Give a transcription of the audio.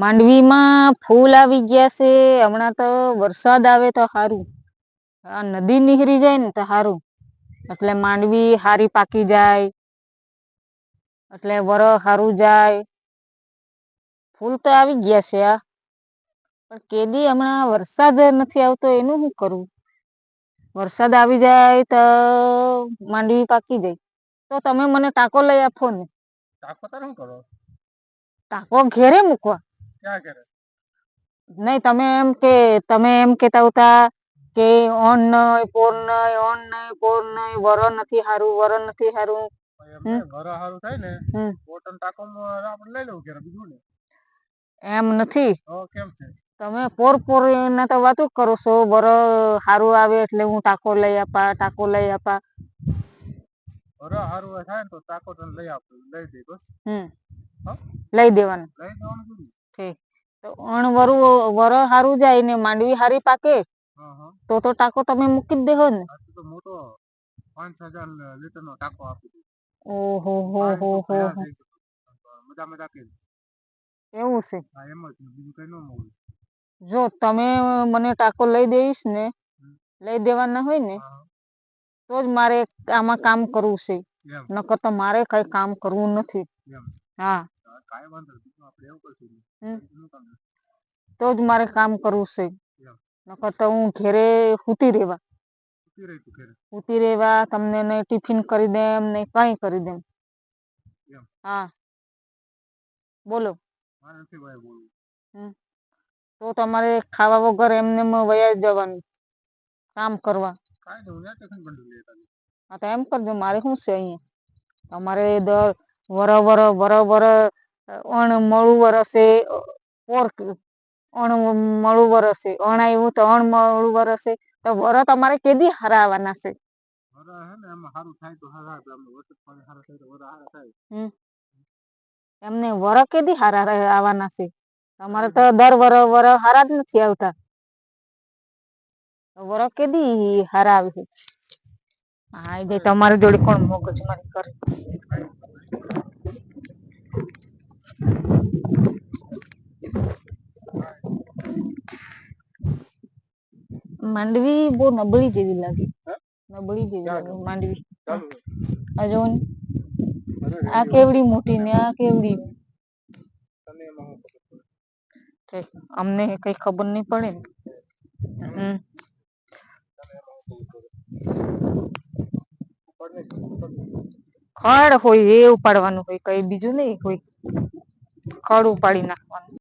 માંડવીમાં ફૂલ આવી ગયા છે. હમણાં તો વરસાદ આવે તો સારું આ નદી નીહરી જાય ને તો સારું એટલે માંડવી હારી પાકી જાય. એટલે વર સારું જાય. ફૂલ તો આવી ગયા છે આ. પણ કેદી હમણાં વરસાદ નથી આવતો એનું શું કરવું વરસાદ આવી જાય તો માંડવી પાકી જાય. તો તમે મને ટાંકો લઈ આપો ને. ટાકો તારે શું કરો ટાંકો ઘેરે મૂકવા. ક્યાં કરે? નહીં તમે એમ કે તમે એમ કેતા હતા કે ઓન નહીં પોર નઈ ઓન નહીં પોર નઈ વર નથી હારું વર નથી હારું. વર નહીં, હારું થાય ને. કોટન ટાંકોમાં આપણે લઈ લેવું ઘેરે બીજું ને એમ નથી. કેમ છે? તમે પોર પોર ના તો વાતો કરો છો વર હારું આવે એટલે હું ટાંકો લઈ આપા ટાંકો લઈ આપા. વર હારું થાય ને તો ટાંકો લઈ આપું લઈ દે બસ. હમ? લઈ દેવાનું. લઈ દેવાનું કીધું તો અણ વરુ વર હારું જાય ને માંડવી હારી પાકે તો તો ટાંકો તમે મૂકી જ દેહો ને. મોટો પાંચ હજાર લીટર નો ટાંકો આપી ઓહો હો હો હો ભર્યા હો. થઈ ગયું. મજા મજા કરી એવું છે. એમ જ બીજું કઈ ન મળે. જો તમે મને ટાંકો લઈ દઈશ ને લઈ દેવાના હોય ને તો જ મારે આમાં કામ કરવું છે. નકર તો મારે કઈ કામ કરવું નથી. હા, કાંઈ વાંધો નહીં બીજું આપણે એવું કરશું ને. હમ. બીજું કામ નહીં. તો જ મારે કામ કરવું છે એમ. નકર તો હું ઘેરે સૂતી રહેવા સુતી રહી તું ઘરે સૂતી રહેવા તમને ને ટિફિન કરી દેમ ને કઈ કરી દેમ એમ. હા બોલો મારે નથી ભાઈ બોલવું તો તમારે ખાવા વગર એમને એમ વયા જ જવાનું કામ કરવા કાંઈ નહીં હું ત્યાં ટિફિન બંધ લઈ આવ્યો. હા તો એમ કરજો મારે શું છે અહીંયા તમારે દર વર વર વર વર અણ મળું વરસે પોર અણ મળું વરસે અણ આવ્યું તો અણ મળું વરસે તો વર તમારે કેદી હારા છે? હે એમને વર કેદી હારા આવવાના છે? તમારે તો દર વર વર હારા જ નથી આવતા. વર કેદી હારા આવશે હા એ તમારી જોડે કોણ મગજમારી કરે? માંડવી બહુ નબળી જેવી લાગી. નબળી જેવી લાગી માંડવી. આ જો આ કેવડી મોટી ને આ કેવડી. અમને કઈ ખબર નહીં પડે ને. ખડ હોય એ ઉપાડવાનું હોય કઈ બીજું નહીં હોય. ખડ ઉપાડી નાખવાનું.